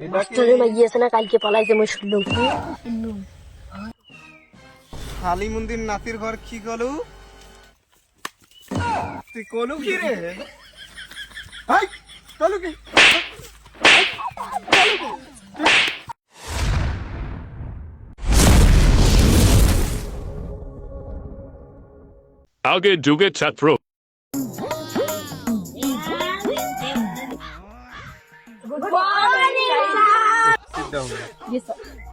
মাস্টারে গিয়েছে না কালকে পালাইছে মই শুনলাম কালী মন্দির নাতির ঘর কি কলু? তুই কলু কি রে? হাই কলু কি? আগে যুগের ছাত্র Sit down.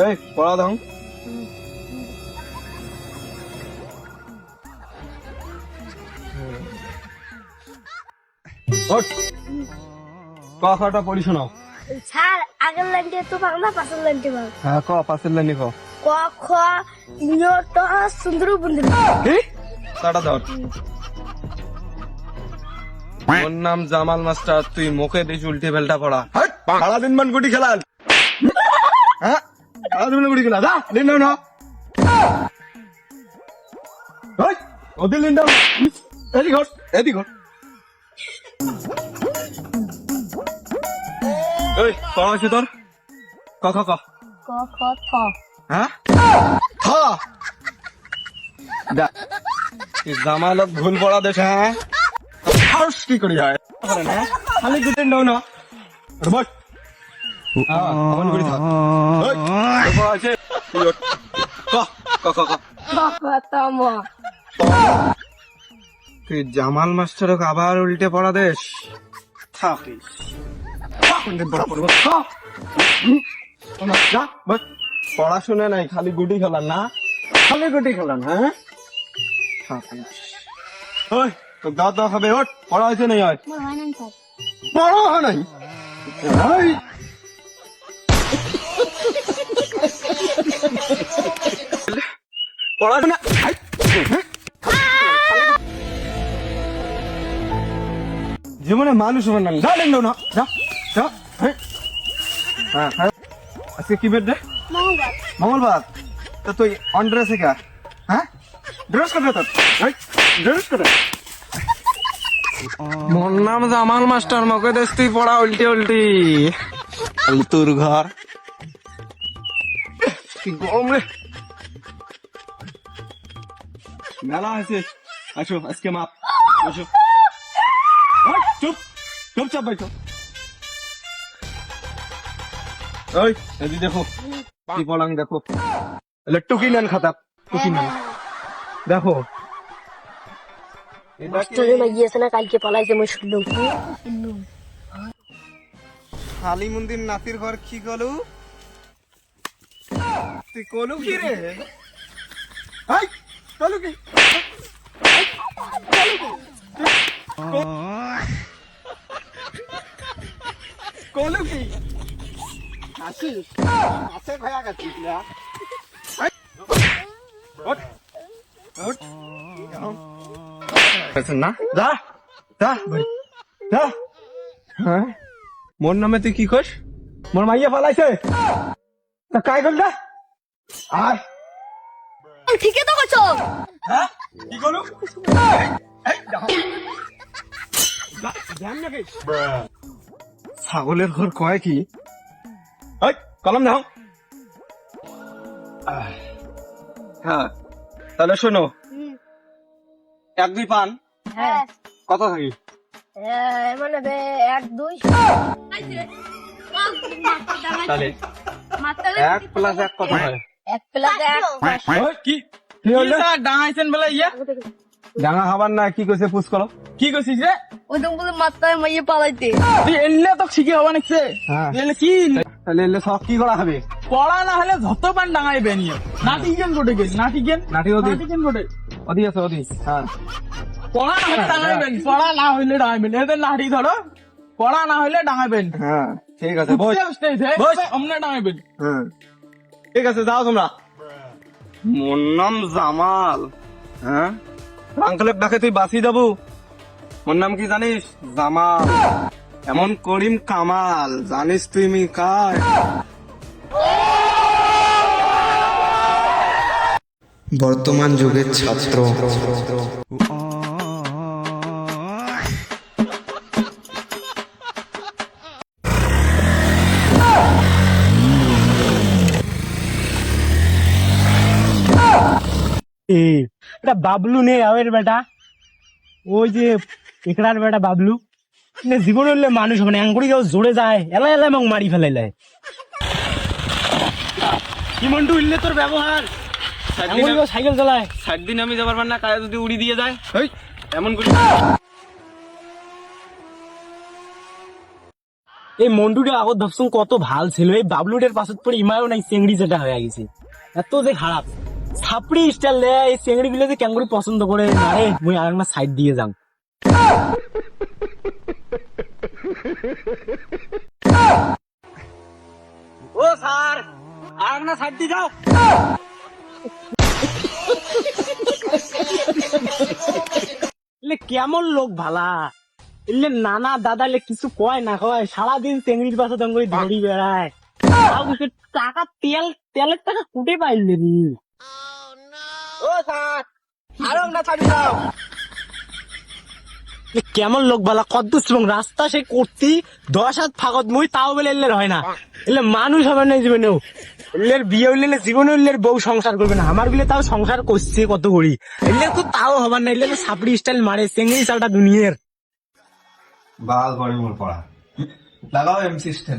এই পড়া দাও কথাটা পড়ি শোনাও স্যার আগের লাইনটা তো বাংলা পাশের লাইনটা বাংলা হ্যাঁ ক পাশের লাইনে ক ক খ নিয়ত সুন্দর বন্ধু কি তাটা ওর নাম জামাল মাস্টার তুই মুখে দিস উল্টে বেলটা পড়া। সারাদিন মান গুটি খেলাল হ্যাঁ সারাদিন গুটি খেলা যা দিন না ওদের লিন এদিক ঘর এদিক ঘর ওই পড়া হয়েছে তোর? ক খ ক ক খ থ হ্যাঁ? দা জামালত ভুল পড়া দেশ হ্যাঁ। হাউস কি করি হয়? খালি দুটো নাও না। আছে? তুই জামাল মাস্টারকে আবার উল্টে পড়া দেশ। থাকিস। পড়াশোনা নাই খালি গুটি খেলান না? খালি গুটি খেলান হ্যাঁ? থাকিস। ওই তো দাঁত দাঁত হবে ওঠ পড়া হয়েছে নাই হয় মোর হয় না স্যার পড়া হয় নাই এই। পড়াশোনা আই, জীবনে মানুষ হবে না যা লেন না যা যা হ্যাঁ হ্যাঁ হ্যাঁ। আজকে কি বেড মঙ্গল মঙ্গলবার তো তুই অন ড্রেসে কা হ্যাঁ ড্রেস করে তোর ড্রেস করে মোর নাম জামাল মাস্টার মকে দেশ তুই পড়া উল্টি উল্টি। তোর ঘর। কি গরম রে। মেলা আছে আসো আজকে মাপ। আসো ওই, চুপ চুপচাপ বাইতো ওই এদি দেখো কি পলাং দেখো। এলে টুকি নেন। খাতা দেখো মাস্টারে গিয়েছে না, কালকে কি কলু? তুই কলু কি কি? কলু কি? আসিস আছে ভয়া গেছিস। না? যা যা ভাই, যা। হ্যাঁ? মোর নামে তুই কি কস মোর মাইয়া ফালাইছে। তা কাই করল? আর ঠিকই তো কইছো। হ্যাঁ? কি ছাগলের ঘর কয় কি? কলম দাও হ্যাঁ তাহলে শোনো। এক দুই পান। হ্যাঁ। কত থাকি। মানে এক দুই। তাহলে এক প্লাস এক কত হয়? এক প্লাস এক। কি? কি হইল ডাঙাইছেন বলে ইয়া? ডাঙা খাবার না কি কইছে পুষ করো। কি করছিস রে? ওই তো বলে মাত্রায় মাইয়ে পালাইতে। তুই এলে তো শিখে হবা নাকছে। হ্যাঁ। এলে কি? তাহলে এলে সব কি করা হবে? পড়া না হলে যত পান ডাঙাই বেনিয়ে নাটি গেন গোটে গেছ নাটি গেন নাটি ওদি। নাটি গেন গোটে অধি আছে অধি হ্যাঁ। পড়া না হলে ডাঙাই বেন পড়া না হইলে ডাঙাই বেন এদের নাটি ধরো। পড়া না হইলে ডাঙাইবেন। হ্যাঁ ঠিক আছে বস। বস। অমনে ডাঙাই হ্যাঁ। ঠিক আছে যাও তোমরা। মোর নাম জামাল। হ্যাঁ? আঙ্কেলের ডাকে তুই বাঁচি যাব মোর নাম কি জানিস? জামাল। এমন করিম কামাল। জানিস তুই মি কার? বর্তমান যুগের ছাত্র। এটা বাবলু নেই আবের বেটা। ওই যে একড়ার বেটা বাবলু। জীবন হলে মানুষ হবে না অ্যাঙ্গুড়ি যাও জোরে যায় এলা এলা এবং মারি ফেলাইলে। কি মন্টু উঠলে তোর ব্যবহার? সাইকেল চালায়। ষাট দিন আমি যাবার না কাজে যদি উড়ি দিয়ে যায়। এমন করি। এই মন্টুটা আগত ভাবছুন কত ভালো ছিল এই বাবলুটের পাশত পরে ইমায়ও নাই চেংড়ি যেটা হয়ে গেছে। এত যে খারাপ। ছাপড়ি স্টাইল দেয়, এই চেংড়ি গুলো যে ক্যাঙ্গুরি পছন্দ করে না রে মুই আর একটা সাইড দিয়ে যাম। ও স্যার, আর একটা সাইড দিয়ে যাও। কেমন লোক ভালা? এলে নানা দাদা এলে কিছু কয় না কয়, সারাদিন চেংড়ির পাশে দঙ্গরি ধরি বেড়ায়। টাকা, তেল, তেলের টাকা কুটে পাইলে ও স্যার আরও না ছাড়ি দাও কেমন লোক বালা কত শ্রম রাস্তা সে করতি দশ হাত ফাঁকত মুই তাও বলে এলে হয় না। এলে মানুষ হবে না জীবনেও। এলের বিয়ে হইলে জীবনে হইলে বউ সংসার করবে না। আমার বিলে তাও সংসার করছে কত করি। এলে তো তাও হবার না এলে সাপড়ি স্টাইল মারে চেঙ্গি চালটা দুনিয়ার। বাল পরে মোর পড়া। লাগাও এম সিস্টেম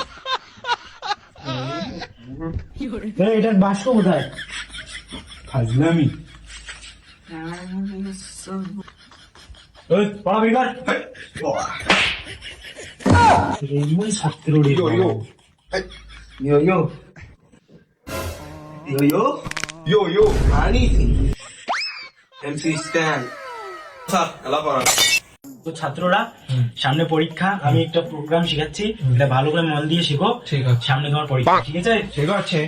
এটার বাস্ক কোথায় ফাইজলামি ওই পড়া বেকার ছাত্র. Yo, yo. Yo, yo. Yo, yo. Ani. MC Stan. Sir এলা পড়া তো ছাত্ররা সামনে পরীক্ষা আমি একটা প্রোগ্রাম শেখাচ্ছি এটা ভালো করে মন দিয়ে শেখো ঠিক আছে। সামনে তোমার পরীক্ষা ঠিক আছে ঠিক আছে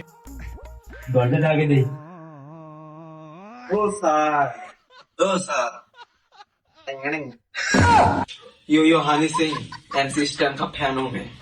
দরজাটা আগে দেই ও স্যার ও sir yo yo Honey Singh MC Stan का फैन हूँ मैं যে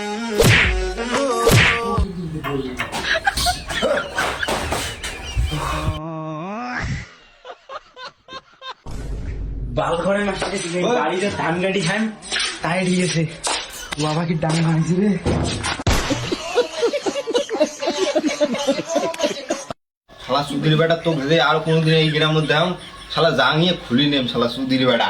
বাল না বাড়িতে ধান গাড়ি খান তাই দিয়েছে। বাবা কি ডান রে? শালা সুধীর বেটা তো আর কোনোদিন এই গ্রামের দাম শালা জাঙিয়ে খুলি নেম শালা সুধীর বেটা।